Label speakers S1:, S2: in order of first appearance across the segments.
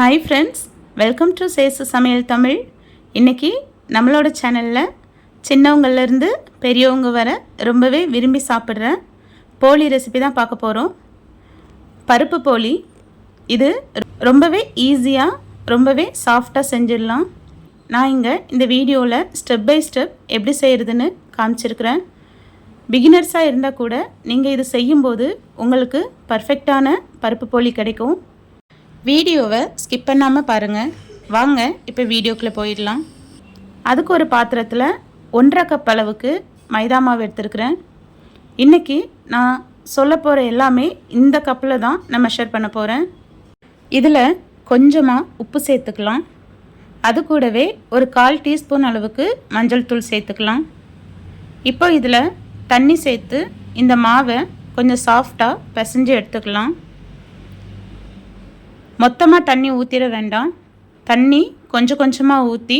S1: Hi friends welcome to Sesu Samayal Tamil இன்றைக்கி நம்மளோட சேனலில் சின்னவங்கள்லேருந்து பெரியவங்க வர ரொம்பவே விரும்பி சாப்பிட்ற போலி ரெசிபி தான் பார்க்க போகிறோம் பருப்பு போலி இது ரொம்பவே ஈஸியாக ரொம்பவே சாஃப்டாக செஞ்சிடலாம். நான் இங்கே இந்த வீடியோவில் ஸ்டெப் பை ஸ்டெப் எப்படி செய்கிறதுன்னு காமிச்சிருக்கிறேன். பிகினர்ஸாக இருந்தால் கூட நீங்கள் இது செய்யும்போது உங்களுக்கு பர்ஃபெக்டான பருப்பு போலி கிடைக்கும். வீடியோவை ஸ்கிப் பண்ணாமல் பாருங்கள் வாங்க இப்போ வீடியோக்குள்ளே போயிடலாம். அதுக்கு ஒரு பாத்திரத்தில் ஒன்றரை கப் அளவுக்கு மைதா மாவு எடுத்துருக்குறேன். இன்றைக்கி நான் சொல்ல போகிற எல்லாமே இந்த கப்பில் தான் நான் மெஷர் பண்ண போகிறேன் இதில் கொஞ்சமாக உப்பு சேர்த்துக்கலாம். அது கூடவே ஒரு கால் டீஸ்பூன் அளவுக்கு மஞ்சள் தூள் சேர்த்துக்கலாம். இப்போ இதில் தண்ணி சேர்த்து இந்த மாவை கொஞ்சம் சாஃப்டாக பிசைஞ்சு எடுத்துக்கலாம். மொத்தமாக தண்ணி ஊற்றிட வேண்டாம். தண்ணி கொஞ்சம் கொஞ்சமாக ஊற்றி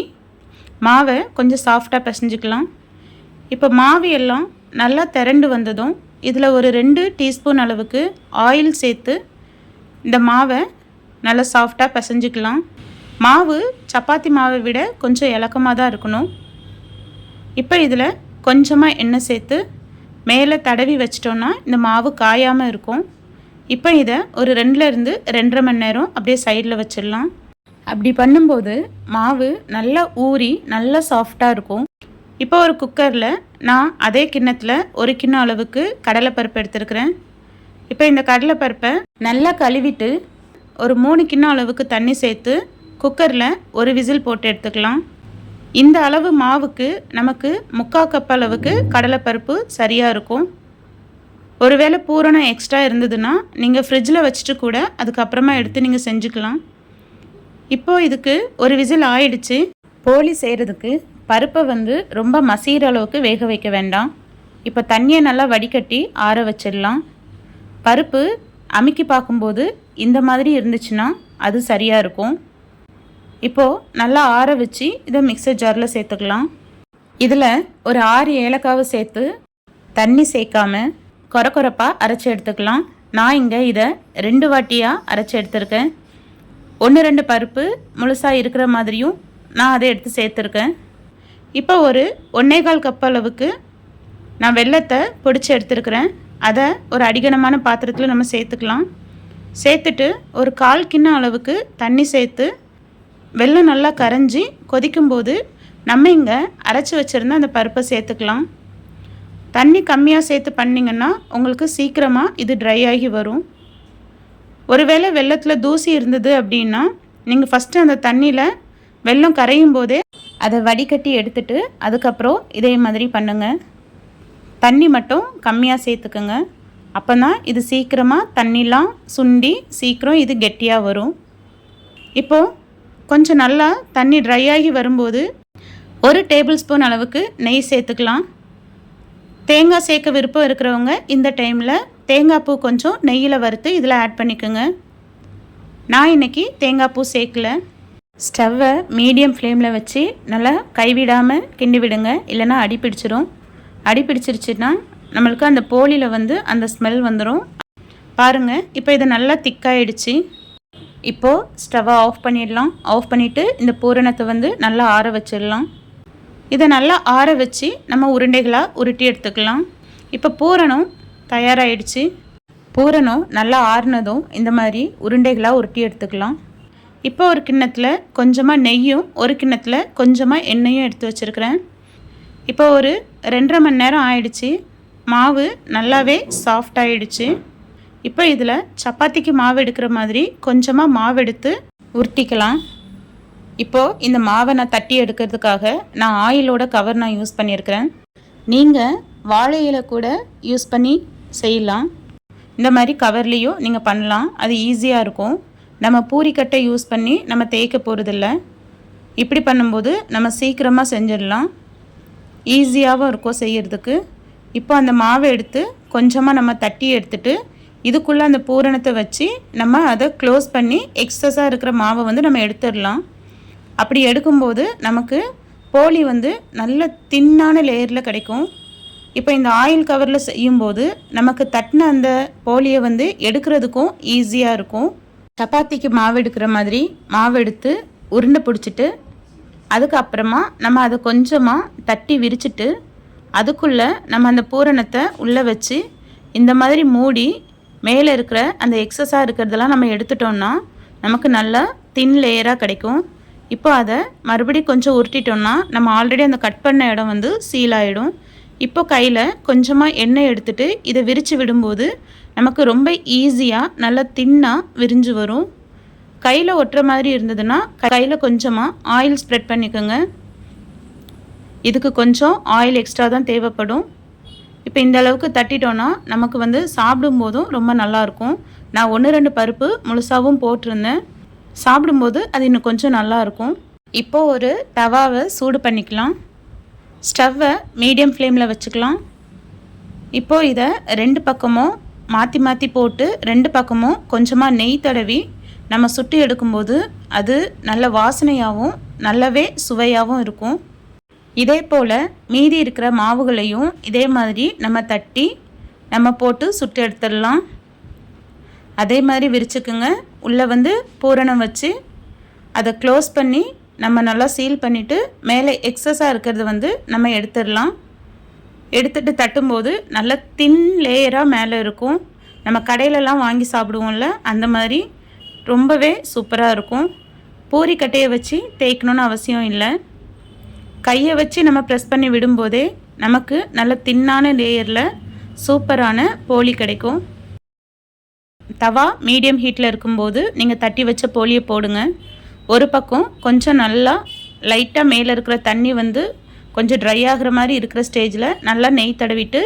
S1: மாவை கொஞ்சம் சாஃப்டாக பிசைஞ்சிக்கலாம். இப்போ மாவு எல்லாம் நல்லா திரண்டு வந்ததும் இதில் ஒரு ரெண்டு டீஸ்பூன் அளவுக்கு ஆயில் சேர்த்து இந்த மாவை நல்லா சாஃப்டாக பிசைஞ்சிக்கலாம். மாவு சப்பாத்தி மாவை விட கொஞ்சம் இலக்கமாக தான் இருக்கணும். இப்போ இதில் கொஞ்சமாக எண்ணெய் சேர்த்து மேலே தடவி வச்சிட்டோன்னா இந்த மாவு காயாமல் இருக்கும். இப்போ இதை ஒரு ரெண்டுலேருந்து ரெண்டரை மணி நேரம் அப்படியே சைடில் வச்சிடலாம். அப்படி பண்ணும்போது மாவு நல்லா ஊறி நல்லா சாஃப்டாக இருக்கும். இப்போ ஒரு குக்கரில் நான் அதே கிண்ணத்தில் ஒரு கிண்ணம் அளவுக்கு கடலைப்பருப்பு எடுத்துருக்கிறேன். இப்போ இந்த கடலைப்பருப்பை நல்லா கழுவிட்டு ஒரு மூணு கிண்ணம் அளவுக்கு தண்ணி சேர்த்து குக்கரில் ஒரு விசில் போட்டு எடுத்துக்கலாம். இந்த அளவு மாவுக்கு நமக்கு முக்கால் கப் அளவுக்கு கடலைப்பருப்பு சரியாக இருக்கும். ஒருவேளை பூரணம் எக்ஸ்ட்ரா இருந்ததுன்னா நீங்கள் ஃப்ரிட்ஜில் வச்சுட்டு கூட அதுக்கப்புறமா எடுத்து நீங்கள் செஞ்சுக்கலாம். இப்போது இதுக்கு ஒரு விசில் ஆயிடுச்சு. போலி செய்கிறதுக்கு பருப்பை வந்து ரொம்ப மசிகிற அளவுக்கு வேக வைக்க வேண்டாம். இப்போ தண்ணியை நல்லா வடிகட்டி ஆற வச்சிடலாம். பருப்பு அமுக்கி பார்க்கும்போது இந்த மாதிரி இருந்துச்சுன்னா அது சரியாக இருக்கும். இப்போது நல்லா ஆற வச்சு இதை மிக்சர் ஜாரில் சேர்த்துக்கலாம். இதில் ஒரு ஆறு ஏலக்காவை சேர்த்து தண்ணி சேர்க்காம கொர கொரப்பாக அரைச்சி எடுத்துக்கலாம். நான் இங்கே இதை ரெண்டு வாட்டியாக அரைச்சி எடுத்திருக்கேன். ஒன்று ரெண்டு பருப்பு முழுசாக இருக்கிற மாதிரியும் நான் அதை எடுத்து சேர்த்துருக்கேன். இப்போ ஒரு ஒன்னேகால் கப் அளவுக்கு நான் வெள்ளத்தை பொடிச்சு எடுத்துருக்கிறேன். அதை ஒரு அடிகனமான பாத்திரத்தில் நம்ம சேர்த்துக்கலாம். சேர்த்துட்டு ஒரு கால் கிண்ணம் அளவுக்கு தண்ணி சேர்த்து வெள்ளம் நல்லா கரைஞ்சி கொதிக்கும்போது நம்ம இங்கே அரைச்சி வச்சுருந்த அந்த பருப்பை சேர்த்துக்கலாம். தண்ணி கம்மியாக சேர்த்து பண்ணிங்கன்னா உங்களுக்கு சீக்கிரமாக இது ட்ரை ஆகி வரும். ஒருவேளை வெள்ளத்தில் தூசி இருந்தது அப்படின்னா நீங்கள் ஃபஸ்ட்டு அந்த தண்ணியில் வெள்ளம் கரையும் போதே அதை வடிகட்டி எடுத்துட்டு அதுக்கப்புறம் இதே மாதிரி பண்ணுங்கள் தண்ணி மட்டும் கம்மியாக சேர்த்துக்குங்க. அப்போ தான் இது சீக்கிரமாக தண்ணிலாம் சுண்டி சீக்கிரம் இது கெட்டியாக வரும். இப்போது கொஞ்சம் நல்லா தண்ணி ட்ரை ஆகி வரும்போது ஒரு டேபிள் ஸ்பூன் அளவுக்கு நெய் சேர்த்துக்கலாம். தேங்காய் சேர்க்க விருப்பம் இருக்கிறவங்க இந்த டைமில் தேங்காய் பூ கொஞ்சம் நெய்யில் வறுத்து இதில் ஆட் பண்ணிக்கோங்க. நான் இன்றைக்கி தேங்காய் பூ சேர்க்கல. ஸ்டவ்வை மீடியம் ஃப்ளேமில் வச்சு நல்லா கைவிடாமல் கிண்டி விடுங்க. இல்லைன்னா அடி பிடிச்சிரும். அடி பிடிச்சிருச்சுன்னா நம்மளுக்கு அந்த போலியில் வந்து அந்த ஸ்மெல் வந்துடும் பாருங்கள் இப்போ இது நல்லா திக்காயிடுச்சு. இப்போது ஸ்டவ்வை ஆஃப் பண்ணிடலாம். ஆஃப் பண்ணிவிட்டு இந்த பூரணத்தை வந்து நல்லா ஆற வச்சிடலாம். இதை நல்லா ஆற வச்சு நம்ம உருண்டைகளாக உருட்டி எடுத்துக்கலாம். இப்போ பூரணம் தயாராகிடுச்சு பூரணம் நல்லா ஆறுனதும் இந்த மாதிரி உருண்டைகளாக உருட்டி எடுத்துக்கலாம். இப்போ ஒரு கிண்ணத்தில் கொஞ்சமாக நெய்யும் ஒரு கிண்ணத்தில் கொஞ்சமாக எண்ணெயும் எடுத்து வச்சுருக்கிறேன். இப்போ ஒரு ரெண்டரை மணி நேரம் ஆயிடுச்சு. மாவு நல்லாவே சாஃப்ட் ஆயிடுச்சு. இப்போ இதில் சப்பாத்திக்கு மாவு எடுக்கிற மாதிரி கொஞ்சமாக மாவு எடுத்து உருட்டிக்கலாம். இப்போது இந்த மாவை நான் தட்டி எடுக்கிறதுக்காக நான் ஆயிலோட கவர் நான் யூஸ் பண்ணியிருக்கிறேன். நீங்கள் வாழை இலை கூட யூஸ் பண்ணி செய்யலாம். இந்த மாதிரி கவர்லேயும் நீங்கள் பண்ணலாம். அது ஈஸியாக இருக்கும். நம்ம பூரிக்கட்டை யூஸ் பண்ணி நம்ம தேய்க்க போகிறதில்ல இப்படி பண்ணும்போது நம்ம சீக்கிரமாக செஞ்சிடலாம். ஈஸியாகவும் இருக்கும் செய்கிறதுக்கு இப்போ அந்த மாவை எடுத்து கொஞ்சமாக நம்ம தட்டி எடுத்துட்டு இதுக்குள்ளே அந்த பூரணத்தை வச்சு நம்ம அதை க்ளோஸ் பண்ணி எக்ஸஸாக இருக்கிற மாவை வந்து நம்ம எடுத்துடலாம். அப்படி எடுக்கும்போது நமக்கு போலி வந்து நல்ல தின்னான லேயரில் கிடைக்கும். இப்போ இந்த ஆயில் கவரில் செய்யும்போது நமக்கு தட்டின அந்த போலியை வந்து எடுக்கிறதுக்கும் ஈஸியாக இருக்கும். சப்பாத்திக்கு மாவு எடுக்கிற மாதிரி மாவு எடுத்து உருண்டை பிடிச்சிட்டு அதுக்கப்புறமா நம்ம அதை கொஞ்சமாக தட்டி விரிச்சிட்டு அதுக்குள்ளே நம்ம அந்த பூரணத்தை உள்ளே வச்சு இந்த மாதிரி மூடி மேலே இருக்கிற அந்த எக்ஸஸாக இருக்கிறதெல்லாம் நம்ம எடுத்துட்டோம்னா நமக்கு நல்லா தின் லேயராக கிடைக்கும். இப்போ அதை மறுபடியும் கொஞ்சம் உருட்டிட்டோம்னா நம்ம ஆல்ரெடி அந்த கட் பண்ண இடம் வந்து சீல் ஆகிடும் இப்போ கையில் கொஞ்சமாக எண்ணெய் எடுத்துகிட்டு இதை விரித்து விடும்போது நமக்கு ரொம்ப ஈஸியாக நல்லா தின்னாக விரிஞ்சு வரும். கையில் ஒட்டுற மாதிரி இருந்ததுன்னா கையில் கொஞ்சமாக ஆயில் ஸ்ப்ரெட் பண்ணிக்கோங்க. இதுக்கு கொஞ்சம் ஆயில் எக்ஸ்ட்ரா தான் தேவைப்படும். இப்போ இந்த அளவுக்கு தட்டிட்டோன்னா நமக்கு வந்து சாப்பிடும்போதும் ரொம்ப நல்லாயிருக்கும் நான் ஒன்று ரெண்டு பருப்பு முழுசாகவும் போட்டிருந்தேன். சாப்பிடும்போது அது இன்னும் கொஞ்சம் நல்லாயிருக்கும் இப்போது ஒரு தவாவை சூடு பண்ணிக்கலாம். ஸ்டவ்வை மீடியம் ஃப்ளேமில் வச்சுக்கலாம். இப்போது இதை ரெண்டு பக்கமும் மாற்றி மாற்றி போட்டு ரெண்டு பக்கமும் கொஞ்சமாக நெய் தடவி நம்ம சுட்டி எடுக்கும்போது அது நல்ல வாசனையாகவும் நல்லாவே சுவையாகவும் இருக்கும். இதே போல் மீதி இருக்கிற மாவுகளையும் இதே மாதிரி நம்ம தட்டி நம்ம போட்டு சுட்டு எடுத்துடலாம். அதே மாதிரி விரிச்சுக்குங்க. உள்ளே வந்து பூரணம் வச்சு அதை க்ளோஸ் பண்ணி நம்ம நல்லா சீல் பண்ணிவிட்டு மேலே எக்ஸஸாக இருக்கிறது வந்து நம்ம எடுத்துடலாம். எடுத்துகிட்டு தட்டும்போது நல்ல தின் லேயராக மேலே இருக்கும். நம்ம கடையிலலாம் வாங்கி சாப்பிடுவோம்ல அந்த மாதிரி ரொம்பவே சூப்பராக இருக்கும். பூரி கட்டையை வச்சு தேய்க்கணுன்னு அவசியம் இல்லை. கையை வச்சு நம்ம ப்ரெஸ் பண்ணி விடும்போதே நமக்கு நல்ல தின்னான லேயரில் சூப்பரான போலி கிடைக்கும். தவா மீடியம் ஹீட்டில் இருக்கும்போது நீங்கள் தட்டி வச்ச போலியை போடுங்க. ஒரு பக்கம் கொஞ்சம் நல்லா லைட்டாக மேலே இருக்கிற தண்ணி வந்து கொஞ்சம் ட்ரை ஆகிற மாதிரி இருக்கிற ஸ்டேஜில் நல்லா நெய் தடவிட்டு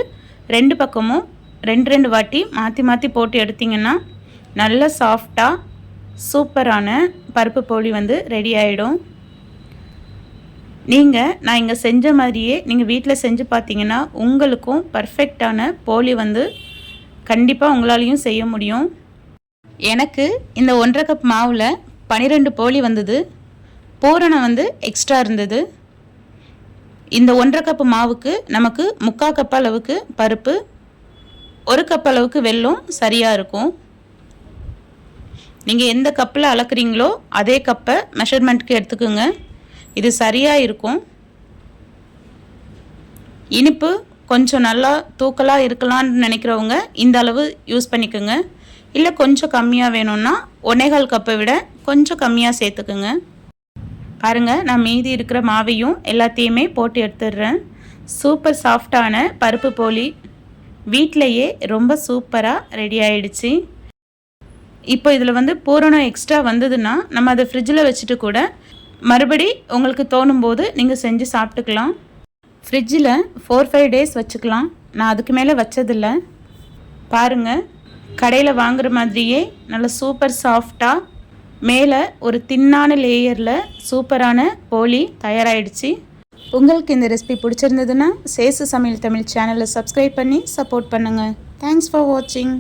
S1: ரெண்டு பக்கமும் ரெண்டு ரெண்டு வாட்டி மாற்றி மாற்றி போட்டு எடுத்திங்கன்னா நல்ல சாஃப்டாக சூப்பரான பருப்பு போலி வந்து ரெடி ஆகிடும் நீங்கள் நான் இங்கே செஞ்ச மாதிரியே நீங்கள் வீட்டில் செஞ்சு பார்த்தீங்கன்னா உங்களுக்கும் பர்ஃபெக்டான போலி வந்து கண்டிப்பாக உங்களாலையும் செய்ய முடியும். எனக்கு இந்த ஒன்றரை கப் மாவில் பன்னிரெண்டு போலி வந்தது. பூரணம் வந்து எக்ஸ்ட்ரா இருந்தது. இந்த ஒன்றரை கப்பு மாவுக்கு நமக்கு முக்கால் கப் அளவுக்கு பருப்பு ஒரு கப் அளவுக்கு வெல்லம் சரியாக இருக்கும். நீங்கள் எந்த கப்பில் அளக்குறீங்களோ அதே கப்பை மெஷர்மெண்ட்க்கு எடுத்துக்கோங்க. இது சரியாக இருக்கும். இனிப்பு கொஞ்சம் நல்லா தூக்கலாக இருக்கலான்னு நினைக்கிறவங்க இந்த அளவு யூஸ் பண்ணிக்கோங்க. இல்லை கொஞ்சம் கம்மியாக வேணும்னா ஒன்னேகால் கப்பை விட கொஞ்சம் கம்மியாக சேர்த்துக்குங்க. பாருங்கள் நான் மீதி இருக்கிற மாவையும் எல்லாத்தையுமே போட்டு எடுத்துடுறேன். சூப்பர் சாஃப்டான பருப்பு போலி வீட்டிலையே ரொம்ப சூப்பராக ரெடி ஆயிடுச்சு. இப்போ இதில் வந்து பூரணம் எக்ஸ்ட்ரா வந்ததுன்னா நம்ம அதை ஃப்ரிட்ஜில் வச்சுட்டு கூட மறுபடி உங்களுக்கு தோணும் போது நீங்கள் செஞ்சு சாப்பிட்டுக்கலாம். ஃப்ரிட்ஜில் ஃபோர் ஃபைவ் டேஸ் வச்சுக்கலாம். நான் அதுக்கு மேலே வச்சதில்லை. பாருங்கள் கடையில் வாங்குற மாதிரியே நல்ல சூப்பர் சாஃப்டாக மேலே ஒரு தின்னான லேயரில் சூப்பரான போலி தயாராகிடுச்சு உங்களுக்கு இந்த ரெசிபி பிடிச்சிருந்ததுன்னா சேசு சமையல் தமிழ் சேனலை சப்ஸ்கிரைப் பண்ணி சப்போர்ட் பண்ணுங்கள் தேங்க்ஸ் ஃபார் வாட்சிங்